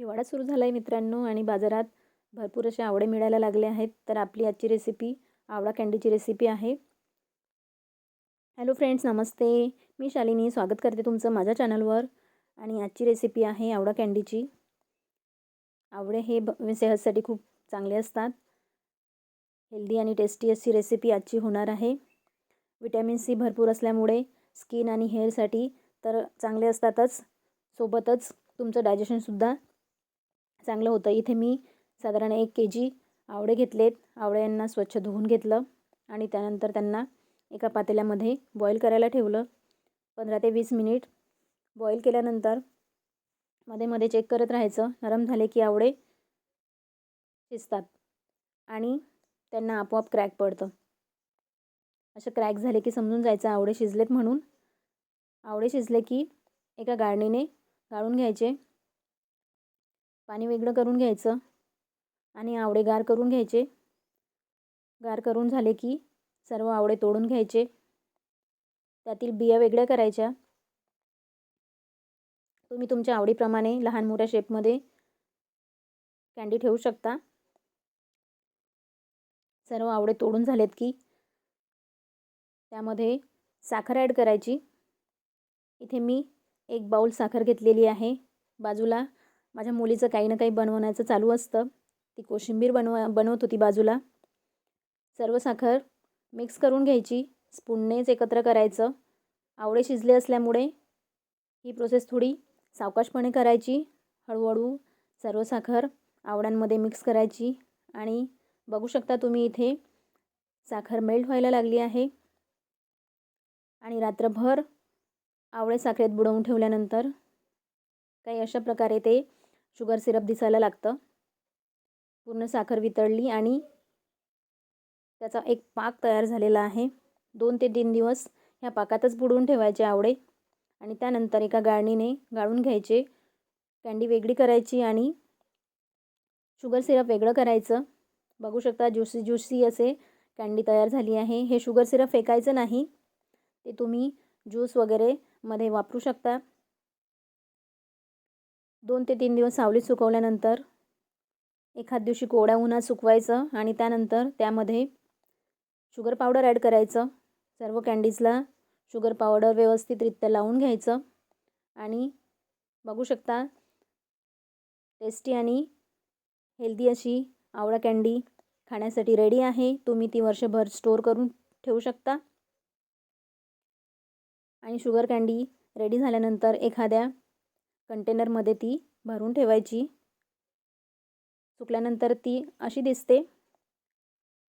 हिवाळा सुरू झाला आहे मित्रांनो आणि बाजारात भरपूर असे आवडे मिळायला लागले आहेत. तर आपली आजची रेसिपी आवडा कँडीची रेसिपी आहे. हॅलो फ्रेंड्स नमस्ते. मी शालिनी स्वागत करते तुमचं माझ्या चॅनलवर आणि आजची रेसिपी आहे आवडा कँडीची आवडे हे ब सेहतसाठी खूप चांगले असतात. हेल्दी आणि टेस्टी अशी रेसिपी आजची होणार आहे. विटॅमिन सी भरपूर असल्यामुळे स्किन आणि हेअरसाठी तर चांगले असतातच. सोबतच तुमचं डायजेशनसुद्धा चांगलं होतं. इथे मी साधारण एक के जी आवळे घेतलेत. आवळ्यांना स्वच्छ धुवून घेतलं आणि त्यानंतर त्यांना एका पातेल्यामध्ये बॉईल करायला ठेवलं. पंधरा ते वीस मिनिट बॉईल केल्यानंतरमध्ये मध्ये चेक करत राहायचं. नरम झाले की आवळे शिजतात आणि त्यांना आपोआप क्रॅक पडतं. असं क्रॅक झाले की समजून जायचं आवळे शिजलेत म्हणून. आवळे शिजले की एका गाळणीने गाळून घ्यायचे. पाणी वेगळं करून घ्यायचं आणि आवडे गार करून घ्यायचे. गार करून झाले की सर्व आवडे तोडून घ्यायचे. त्यातील बिया वेगळ्या करायच्या. तुम्ही तुमच्या आवडीप्रमाणे लहान मोठ्या शेपमध्ये कँडी ठेवू शकता. सर्व आवडे तोडून झालेत की त्यामध्ये साखर ॲड करायची. इथे मी एक बाऊल साखर घेतलेली आहे. बाजूला माझ्या मुलीचं काही ना काही बनवण्याचं चालू असतं. ती कोशिंबीर बनव बनवत होती बाजूला. सर्व साखर मिक्स करून घ्यायची. स्पूननेच एकत्र करायचं. आवडे शिजले असल्यामुळे ही प्रोसेस थोडी सावकाशपणे करायची. हळूहळू सर्व साखर आवड्यांमध्ये मिक्स करायची. आणि बघू शकता तुम्ही इथे साखर मेल्ट व्हायला लागली आहे. आणि रात्रभर आवळे साखरेत बुडवून ठेवल्यानंतर काही अशा प्रकारे ते शुगर सिरप दिसायला लागतं. पूर्ण साखर वितळली आणि त्याचा एक पाक तयार झालेला आहे. दोन ते तीन दिवस ह्या पाकातच बुडवून ठेवायचे आवडे आणि त्यानंतर एका गाळणीने गाळून घ्यायचे. कँडी वेगळी करायची आणि शुगर सिरप वेगळं करायचं. बघू शकता ज्युसी ज्युसी असे कँडी तयार झाली आहे. हे शुगर सिरप फेकायचं नाही. ते तुम्ही ज्यूस वगैरे मध्ये वापरू शकता. दोन ते तीन दिवस सावलीत सुकवल्यानंतर एखाद दिवशी कोवड्या उन्हात सुकवायचं आणि त्यानंतर त्यामध्ये शुगर पावडर ॲड करायचं. सर्व कँडीजला शुगर पावडर व्यवस्थितरित्या लावून घ्यायचं. आणि बघू शकता टेस्टी आणि हेल्दी अशी आवळा कँडी खाण्यासाठी रेडी आहे. तुम्ही ती वर्षभर स्टोअर करून ठेवू शकता. आणि शुगर कँडी रेडी झाल्यानंतर एखाद्या कंटेनरमध्ये ती भरून ठेवायची. सुकल्यानंतर ती अशी दिसते.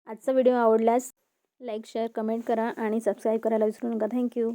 आजचा व्हिडिओ आवडल्यास लाईक शेअर कमेंट करा आणि सबस्क्राईब करायला विसरू नका. थँक्यू.